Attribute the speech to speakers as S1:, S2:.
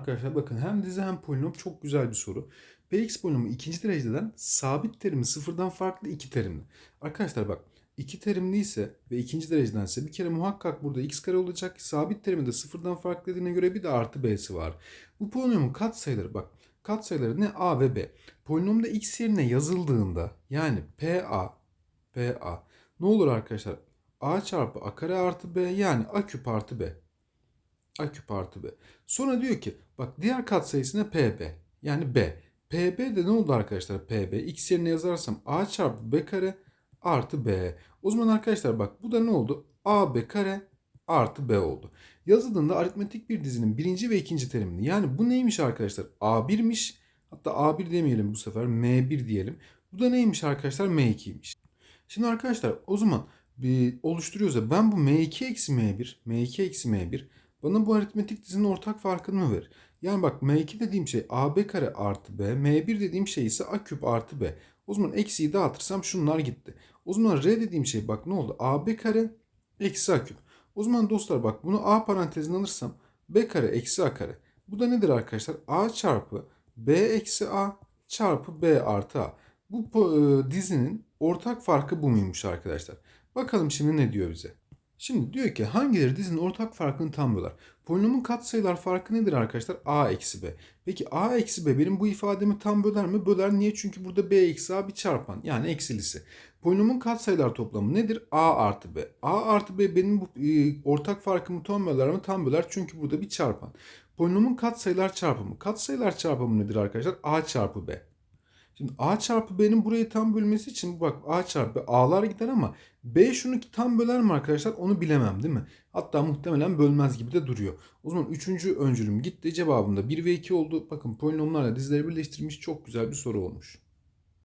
S1: Arkadaşlar bakın hem dizi hem polinom çok güzel bir soru. Px polinomu ikinci dereceden sabit terimi sıfırdan farklı iki terimli. Arkadaşlar bak iki terimli ise ve ikinci derecedense bir kere muhakkak burada x kare olacak. Sabit terimi de sıfırdan farklı dediğine göre bir de artı b'si var. Bu polinomun katsayıları bak katsayıları ne a ve b. Polinomda x yerine yazıldığında yani pa pa ne olur arkadaşlar? a çarpı a kare artı b yani a küp artı b. A artı B. Sonra diyor ki bak diğer katsayısına PB. Yani B. PB de ne oldu arkadaşlar PB? X yerine yazarsam A çarpı B kare artı B. O zaman arkadaşlar bak bu da ne oldu? AB kare artı B oldu. Yazıldığında aritmetik bir dizinin birinci ve ikinci terimini. Yani bu neymiş arkadaşlar? A1'miş. Hatta A1 demeyelim bu sefer. M1 diyelim. Bu da neymiş arkadaşlar? M2'ymiş. Şimdi arkadaşlar o zaman bir oluşturuyoruz ya ben bu M2 eksi M1, M2 eksi M1 bana bu aritmetik dizinin ortak farkını mı verir? Yani bak M2 dediğim şey AB kare artı B, M1 dediğim şey ise A küp artı B. O zaman eksiyi dağıtırsam şunlar gitti. O zaman R dediğim şey bak ne oldu? AB kare eksi A küp. O zaman dostlar bak bunu A parantezine alırsam B kare eksi A kare. Bu da nedir arkadaşlar? A çarpı B eksi A çarpı B artı A. Bu e, dizinin ortak farkı bu muymuş arkadaşlar? Bakalım şimdi ne diyor bize? Şimdi diyor ki hangileri dizinin ortak farkını tam böler? Polinomun katsayılar farkı nedir arkadaşlar? A eksi B. Peki A eksi B benim bu ifademi tam böler mi? Böler. Niye? Çünkü burada B eksi A bir çarpan. Yani eksilisi. Polinomun katsayılar toplamı nedir? A artı B. A artı B benim bu e, ortak farkımı tam böler mi? Tam böler. Çünkü burada bir çarpan. Polinomun katsayılar çarpımı. Katsayılar çarpımı nedir arkadaşlar? A çarpı B. Şimdi A çarpı B'nin burayı tam bölmesi için bak A çarpı A'lar gider ama B şunu tam böler mi arkadaşlar onu bilemem değil mi? Hatta muhtemelen bölmez gibi de duruyor. O zaman üçüncü öncülüm gitti cevabında 1 ve 2 oldu. Bakın polinomlarla dizileri birleştirmiş çok güzel bir soru olmuş.